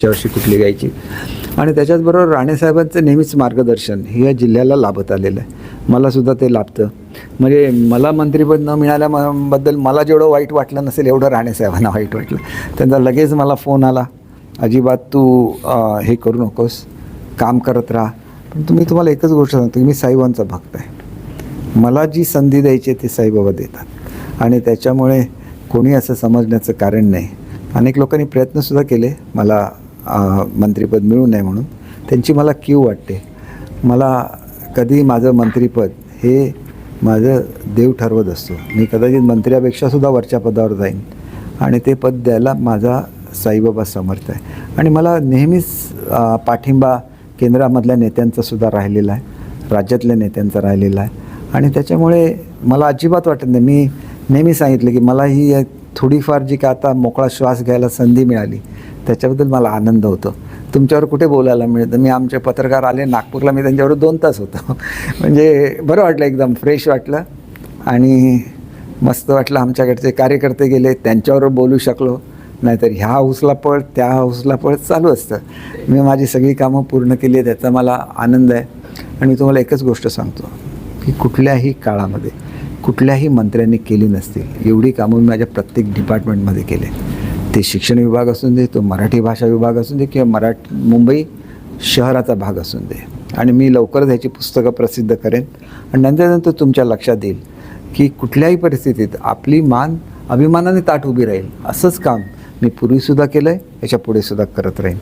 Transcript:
त्याच्यावर्षी कुठली घ्यायची? आणि त्याच्याचबरोबर राणेसाहेबांचं नेहमीच मार्गदर्शन हे या जिल्ह्याला लाभत आलेलं आहे. मलासुद्धा ते लाभतं. म्हणजे मला मंत्रिपद न मिळाल्याबद्दल मला जेवढं वाईट वाटलं नसेल एवढं राणेसाहेबांना वाईट वाटलं. त्यांचा लगेच मला फोन आला अजिबात तू हे करू नकोस काम करत राहा. पण तुम्ही तुम्हाला एकच गोष्ट सांगतो की मी साईबांचा भक्त आहे. मला जी संधी द्यायची आहे ती साईबाबा देतात. आणि त्याच्यामुळे कोणी असं समजण्याचं कारण नाही. अनेक लोकांनी प्रयत्नसुद्धा केले मला मंत्रिपद मिळू नये म्हणून. त्यांची मला क्यू वाटते. मला कधी माझं मंत्रिपद हे माझं देव ठरवत असतो. मी कदाचित मंत्र्यापेक्षासुद्धा वरच्या पदावर जाईन. आणि ते पद द्यायला माझा साईबाबा समर्थ आहे. आणि मला नेहमीच पाठिंबा केंद्रामधल्या नेत्यांचासुद्धा राहिलेला आहे. राज्यातल्या नेत्यांचा राहिलेला आहे. आणि त्याच्यामुळे मला अजिबात वाटत नाही. मी नेहमी सांगितलं की मला ही एक थोडीफार जी का आता मोकळा श्वास घ्यायला संधी मिळाली त्याच्याबद्दल मला आनंद होतो. तुमच्यावर कुठे बोलायला मिळतं? मी आमचे पत्रकार आले नागपूरला मी त्यांच्यावर दोन तास होतो. म्हणजे बरं वाटलं एकदम फ्रेश वाटलं आणि मस्त वाटलं आमच्याकडचे कार्यकर्ते गेले त्यांच्यावर बोलू शकलो. नाहीतर ह्या हाऊसला पळ त्या हाऊसला पळ चालू असतं. मी माझी सगळी कामं पूर्ण केली आहेत त्याचा मला आनंद आहे. आणि मी तुम्हाला एकच गोष्ट सांगतो की कुठल्याही काळामध्ये कुठल्याही मंत्र्यांनी केली नसतील एवढी कामं मी माझ्या प्रत्येक डिपार्टमेंटमध्ये केले. ते शिक्षण विभाग असून दे तो मराठी भाषा विभाग असून दे किंवा मराठ मुंबई शहराचा भाग असून दे. आणि मी लवकरच ह्याची पुस्तकं प्रसिद्ध करेन. आणि नंतर नंतर तुमच्या लक्षात येईल की कुठल्याही परिस्थितीत आपली मान अभिमानाने ताट उभी राहील. असंच काम मी पूर्वीसुद्धा केलं आहे याच्या पुढेसुद्धा करत राहीन.